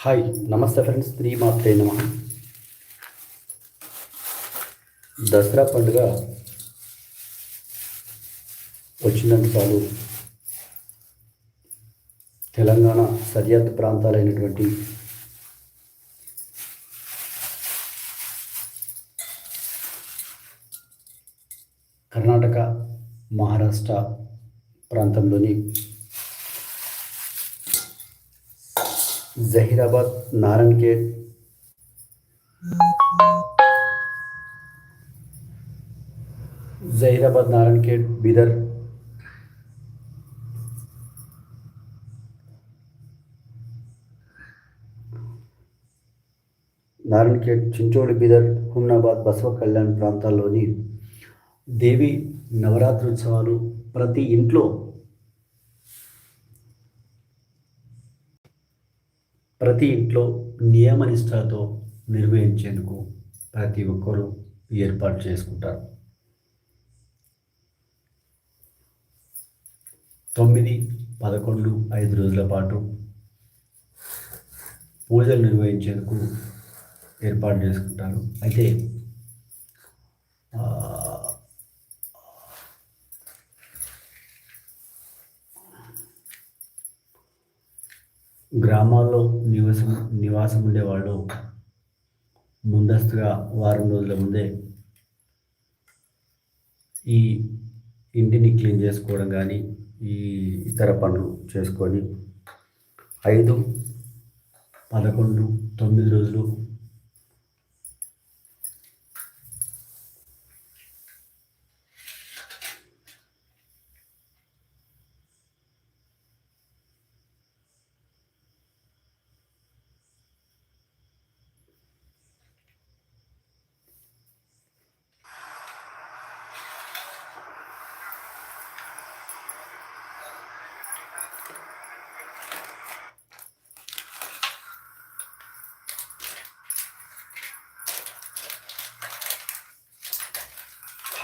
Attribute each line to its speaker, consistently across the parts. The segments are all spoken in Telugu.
Speaker 1: హాయ్ నమస్తే ఫ్రెండ్స్ త్రీ మాత్రే నమ. దసరా పండుగ వచ్చిందంటే చాలు. తెలంగాణ సరిహద్దు ప్రాంతాలైనటువంటి కర్ణాటక మహారాష్ట్ర ప్రాంతంలోని జహీరాబాద్ నారాయణఖేడ్. జహీరాబాద్ నారాయణఖేడ్ బీదర్. నారాయణఖేడ్ చించోడి బీదర్ హుమ్నాబాద్ బసవ కళ్యాణ్ ప్రాంతాల్లోని దేవి నవరాత్రి ఉత్సవాలు ప్రతి ఇంట్లో ప్రతి ఇంట్లో నియమనిష్టలతో నిర్వహించేందుకు ప్రతి ఒక్కరూ ఏర్పాటు చేసుకుంటారు. తొమ్మిది పదకొండు ఐదు రోజుల పాటు పూజలు నిర్వహించేందుకు ఏర్పాటు చేసుకుంటారు. అయితే గ్రామాల్లో నివాసం నివాసం ఉండేవాళ్ళు ముందస్తుగా వారం రోజుల ముందే ఈ ఇంటిని క్లీన్ చేసుకోవడం కానీ ఈ ఇతర పనులు చేసుకొని ఐదు పదకొండు తొమ్మిది రోజులు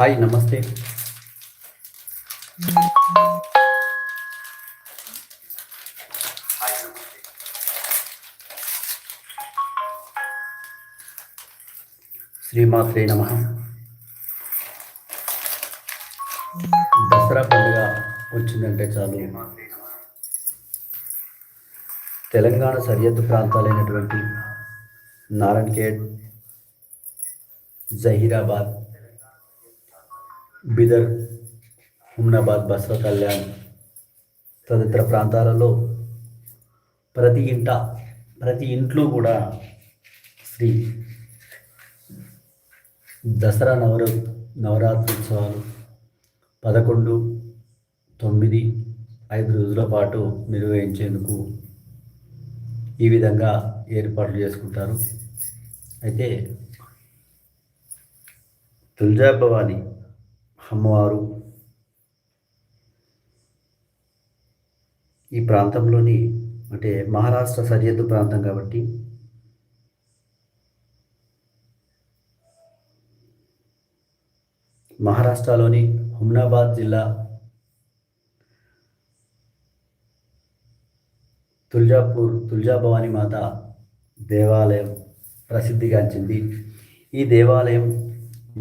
Speaker 1: హాయ్ నమస్తే. శ్రీమాత్రే నమ. దసరా పండుగ వచ్చిందంటే చాలు. తెలంగాణ సరిహద్దు ప్రాంతాలైనటువంటి నారాయణఖేడ్ జహీరాబాద్ బిదర్ హుమ్నాబాద్ బస్వ కళ్యాణ్ తదితర ప్రాంతాలలో ప్రతి ఇంట ప్రతి ఇంట్లో కూడా శ్రీ దసరా నవర నవరాత్రోత్సవాలు పదకొండు తొమ్మిది ఐదు రోజుల పాటు నిర్వహించేందుకు ఈ విధంగా ఏర్పాట్లు చేసుకుంటారు. అయితే తుల్జాభవాని అమ్మవారు. ఈ ప్రాంతంలోని అంటే మహారాష్ట్ర సరిహద్దు ప్రాంతం కాబట్టి మహారాష్ట్రలోని హుమ్నాబాద్ జిల్లా తుల్జాపూర్ తుల్జాభవాని మాత దేవాలయం ప్రసిద్ధిగాంచింది. ఈ దేవాలయం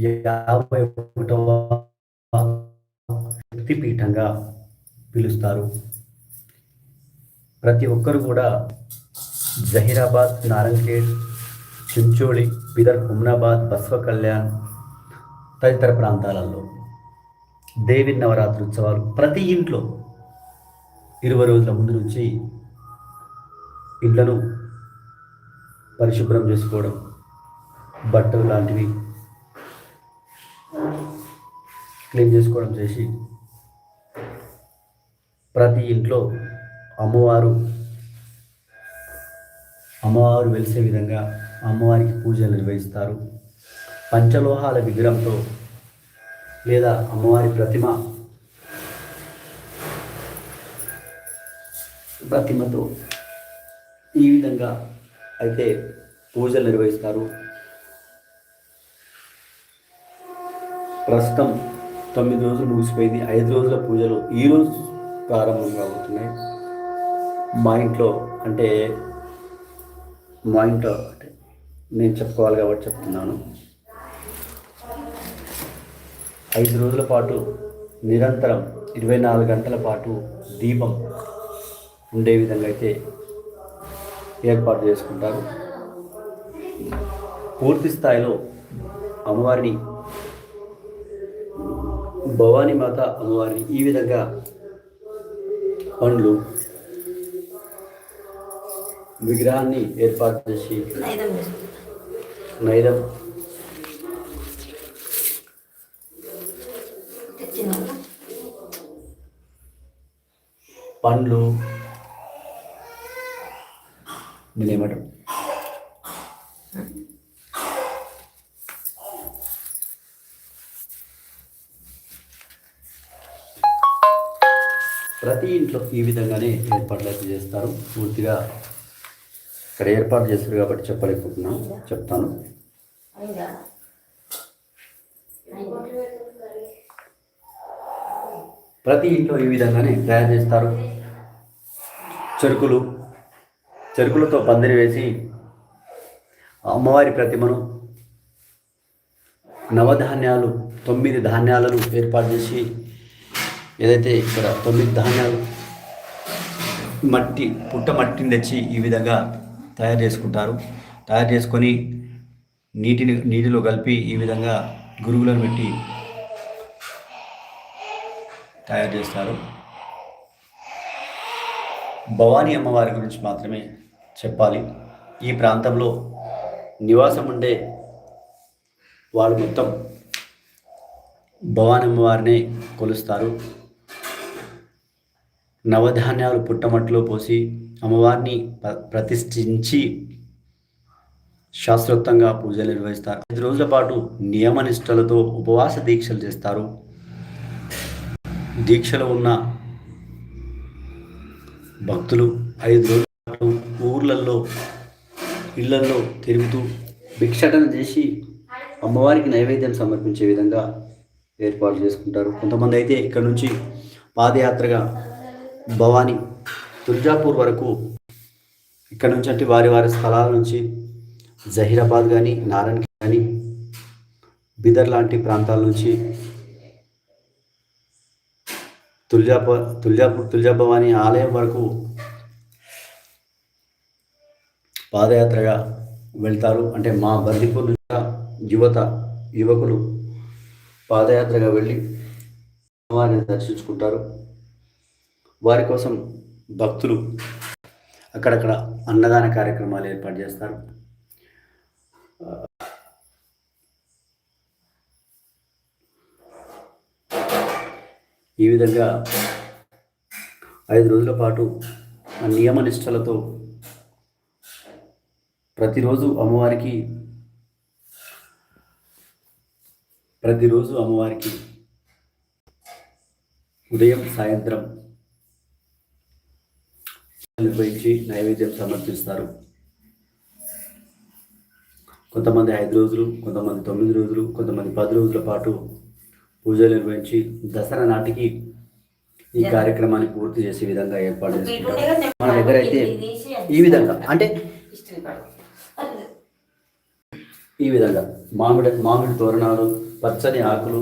Speaker 1: యాభై ఒకటవ శక్తిపీఠంగా పిలుస్తారు. ప్రతి ఒక్కరు కూడా జహీరాబాద్ నారంగేడ్ చించోళి బిదర్ హుమ్నాబాద్ బస్వ కళ్యాణ్ తదితర ప్రాంతాలలో దేవి నవరాత్రి ఉత్సవాలు ప్రతి ఇంట్లో ఇరవై రోజుల ముందు నుంచి ఇళ్ళను పరిశుభ్రం చేసుకోవడం బట్టలు లాంటివి క్లీన్ చేసుకోవడం చేసి ప్రతి ఇంట్లో అమ్మవారు అమ్మవారు వెలిసే విధంగా అమ్మవారికి పూజలు నిర్వహిస్తారు. పంచలోహాల విగ్రహంతో లేదా అమ్మవారి ప్రతిమ ప్రతిమతో ఈ విధంగా అయితే పూజలు నిర్వహిస్తారు. ప్రస్తుతం తొమ్మిది రోజులు ముగిసిపోయింది. ఐదు రోజుల పూజలు. ఈరోజు ప్రారంభంగా అవుతున్నాయి మా ఇంట్లో అంటే మా ఇంట్లో అంటే నేను చెప్పుకోవాలి కాబట్టి చెప్తున్నాను. ఐదు రోజుల పాటు నిరంతరం ఇరవై నాలుగు గంటల పాటు దీపం ఉండే విధంగా అయితే ఏర్పాటు చేసుకుంటారు. పూర్తి స్థాయిలో అమ్మవారిని భవానీ మాత అమ్మవారిని ఈ విధంగా పండ్లు విగ్రహాన్ని ఏర్పాటు చేసి
Speaker 2: నైదం
Speaker 1: నైదం
Speaker 2: తెచ్చిన
Speaker 1: ప్రతి ఇంట్లో ఈ విధంగానే ఏర్పాట్లు అయితే చేస్తారు. పూర్తిగా ఇక్కడ ఏర్పాటు చేస్తారు కాబట్టి చెప్పలేకపోతున్నాను చెప్తాను. ప్రతి ఇంట్లో ఈ విధంగానే తయారు చేస్తారు. చెరుకులు చెరుకులతో పందిరి వేసి అమ్మవారి ప్రతిమను నవధాన్యాలు తొమ్మిది ధాన్యాలను ఏర్పాటు చేసి ఏదైతే ఇక్కడ తొమ్మిది ధాన్యాలు మట్టి పుట్ట మట్టిని తెచ్చి ఈ విధంగా తయారు చేసుకుంటారు. తయారు చేసుకొని నీటిని నీటిలో కలిపి ఈ విధంగా గురుగులను పెట్టి తయారు చేస్తారు. భవానీ అమ్మవారి గురించి మాత్రమే చెప్పాలి. ఈ ప్రాంతంలో నివాసం ఉండే వాళ్ళు మొత్తం భవానీ అమ్మవారిని కొలుస్తారు. నవధాన్యాలు పుట్టమట్లో పోసి అమ్మవారిని ప్రతిష్ఠించి శాస్త్రోక్తంగా పూజలు నిర్వహిస్తారు. ఐదు రోజుల పాటు నియమనిష్టలతో ఉపవాస దీక్షలు చేస్తారు. దీక్షలో ఉన్న భక్తులు ఐదు రోజుల పాటు ఊర్లలో ఇళ్ళలో తిరుగుతూ భిక్షాటన చేసి అమ్మవారికి నైవేద్యం సమర్పించే విధంగా ఏర్పాటు చేసుకుంటారు. కొంతమంది అయితే ఇక్కడ నుంచి పాదయాత్రగా భవానీ తుర్జాపూర్ వరకు ఇక్కడ నుంచి అంటే వారి వారి స్థలాల నుంచి జహీరాబాద్ కానీ నారాయణ కానీ బిదర్ లాంటి ప్రాంతాల నుంచి తుల్జాప తుల్జాపూర్ తుల్జాభవాని ఆలయం వరకు పాదయాత్రగా వెళ్తారు. అంటే మా బందిపూర్ నుంచి యువత యువకులు పాదయాత్రగా వెళ్ళి అమ్మవారిని దర్శించుకుంటారు. వారి కోసం భక్తులు అక్కడక్కడ అన్నదాన కార్యక్రమాలు ఏర్పాటు చేస్తారు. ఈ విధంగా ఐదు రోజుల పాటు నియమ నిష్టలతో ప్రతిరోజు అమ్మవారికి ప్రతిరోజు అమ్మవారికి ఉదయం సాయంత్రం నిర్వహించి నైవేద్యం సమర్పిస్తారు. కొంతమంది ఐదు రోజులు కొంతమంది తొమ్మిది రోజులు కొంతమంది పది రోజుల పాటు పూజలు నిర్వహించి దసరా నాటికి ఈ కార్యక్రమాన్ని పూర్తి చేసే విధంగా ఏర్పాటు చేసుకుంటారు మన దగ్గర అయితే ఈ విధంగా అంటే ఈ విధంగా మామిడి మామిడి తోరణాలు పచ్చని ఆకులు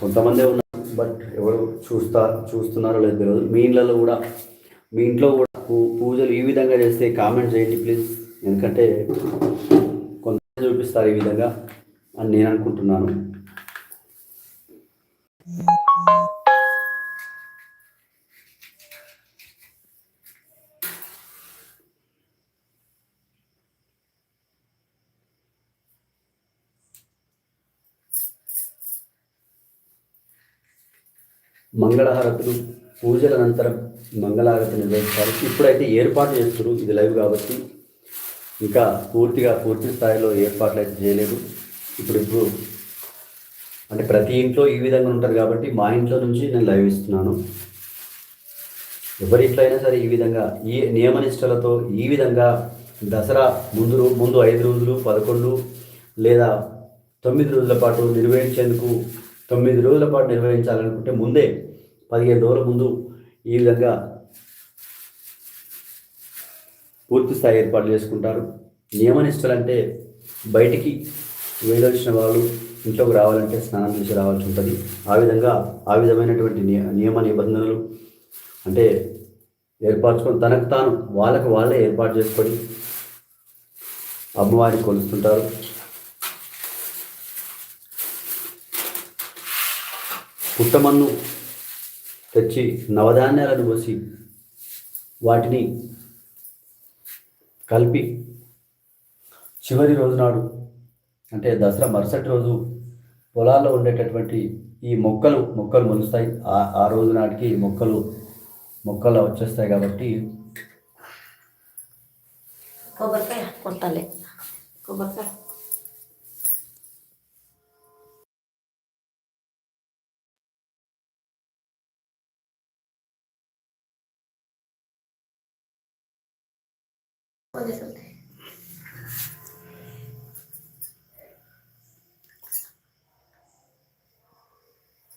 Speaker 1: కొంతమందే ఉన్నారు. బట్ ఎవరు చూస్తా చూస్తున్నారో లేదు తెలియదు. మీ ఇళ్ళలో కూడా మీ ఇంట్లో కూడా పూ- పూజలు ఈ విధంగా చేస్తే కామెంట్ చేయండి ప్లీజ్ ఎందుకంటే కొంత చూపిస్తారు ఈ విధంగా అని నేను అనుకుంటున్నాను. మంగళహారతులు పూజల అనంతరం మంగళహారతి నిర్వహిస్తారు. ఇప్పుడైతే ఏర్పాటు చేస్తారు ఇది లైవ్ కాబట్టి ఇంకా పూర్తిగా పూర్తి స్థాయిలో ఏర్పాట్లు అయితే చేయలేదు. ఇప్పుడు ఇప్పుడు అంటే ప్రతి ఇంట్లో ఈ విధంగా ఉంటారు కాబట్టి మా ఇంట్లో నుంచి నేను లైవ్ ఇస్తున్నాను. ఎవరి ఇంట్లో అయినా సరే ఈ విధంగా ఈ నియమనిష్టలతో ఈ విధంగా దసరా ముందు ముందు ఐదు రోజులు పదకొండు లేదా తొమ్మిది రోజుల పాటు నిర్వహించేందుకు తొమ్మిది రోజుల పాటు నిర్వహించాలనుకుంటే ముందే పదిహేను రోజుల ముందు ఈ విధంగా పూర్తి స్థాయి ఏర్పాట్లు చేసుకుంటారు. నియమనిష్టలంటే బయటికి వేలొచ్చిన వాళ్ళు ఇంట్లోకి రావాలంటే స్నానం చేసి రావాల్సి ఉంటుంది. ఆ విధంగా ఆ విధమైనటువంటి నియమ నిబంధనలు అంటే ఏర్పరచుకొని తనకు తాను వాళ్ళకు వాళ్ళే ఏర్పాటు చేసుకొని అమ్మవారిని కొలుస్తుంటారు. పుట్టమన్ను తెచ్చి నవధాన్యాలను పోసి వాటిని కలిపి చివరి రోజు నాడు అంటే దసరా మరుసటి రోజు పొలాల్లో ఉండేటటువంటి ఈ మొక్కలు మొక్కలు మొలుస్తాయి. ఆ ఆ రోజు నాటికి మొక్కలు మొక్కలు వచ్చేస్తాయి కాబట్టి
Speaker 2: కొబ్బరికాయ కొట్టాలి. కొబ్బరికాయ.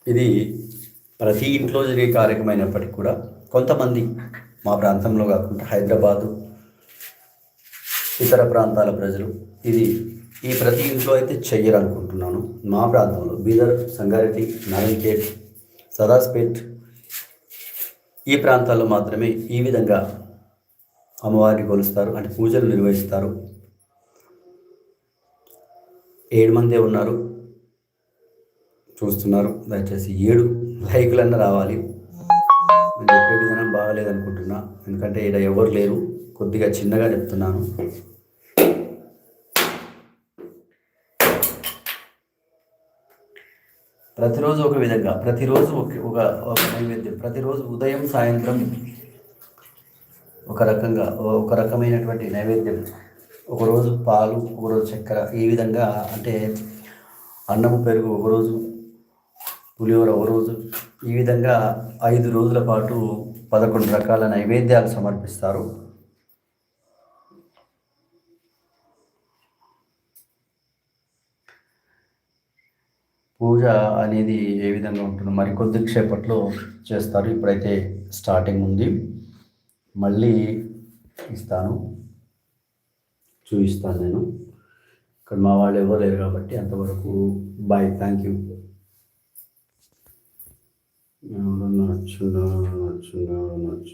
Speaker 1: ఇది ప్రతి ఇంట్లో జరిగే కార్యక్రమైనప్పటికీ కూడా కొంతమంది మా ప్రాంతంలో కాకుండా హైదరాబాదు ఇతర ప్రాంతాల ప్రజలు ఇది ఈ ప్రతి ఇంట్లో అయితే చెయ్యాలనుకుంటున్నాను మా ప్రాంతంలో బీదర్ సంగారెడ్డి నారాయణఖేడ్ సదాస్పేట్ ఈ ప్రాంతాల్లో మాత్రమే ఈ విధంగా అమ్మవారిని కొలుస్తారు అంటే పూజలు నిర్వహిస్తారు. ఏడు మందే ఉన్నారు. చూస్తున్నారు. దయచేసి ఏడు లైకులన్నా రావాలి. నేను చెప్పే విధానం బాగాలేదనుకుంటున్నా. ఎందుకంటే ఇక్కడ ఎవరు లేరు. కొద్దిగా చిన్నగా చెప్తున్నాను. ప్రతిరోజు ఒక విధంగా ప్రతిరోజు ఒక ఒక ఒక నైవేద్యం. ప్రతిరోజు ఉదయం సాయంత్రం ఒక రకంగా ఒక రకమైనటువంటి నైవేద్యం. ఒకరోజు పాలు ఒకరోజు చక్కెర ఈ విధంగా అంటే అన్నం పెరుగు ఒకరోజు పులిహోర ఒకరోజు ఈ విధంగా ఐదు రోజుల పాటు పదకొండు రకాల నైవేద్యాలు సమర్పిస్తారు. పూజ అనేది ఏ విధంగా ఉంటుందో మరి కొద్ది క్షేపట్లో చేస్తారు. ఇప్పుడైతే స్టార్టింగ్ ఉంది. మళ్ళీ ఇస్తాను. చూపిస్తాను నేను. ఇక్కడ మా వాళ్ళు ఎవరు లేరు కాబట్టి అంతవరకు బాయ్ థ్యాంక్ యూ. ఎవరు నచ్చున్నా నచ్చున్నా నచ్చు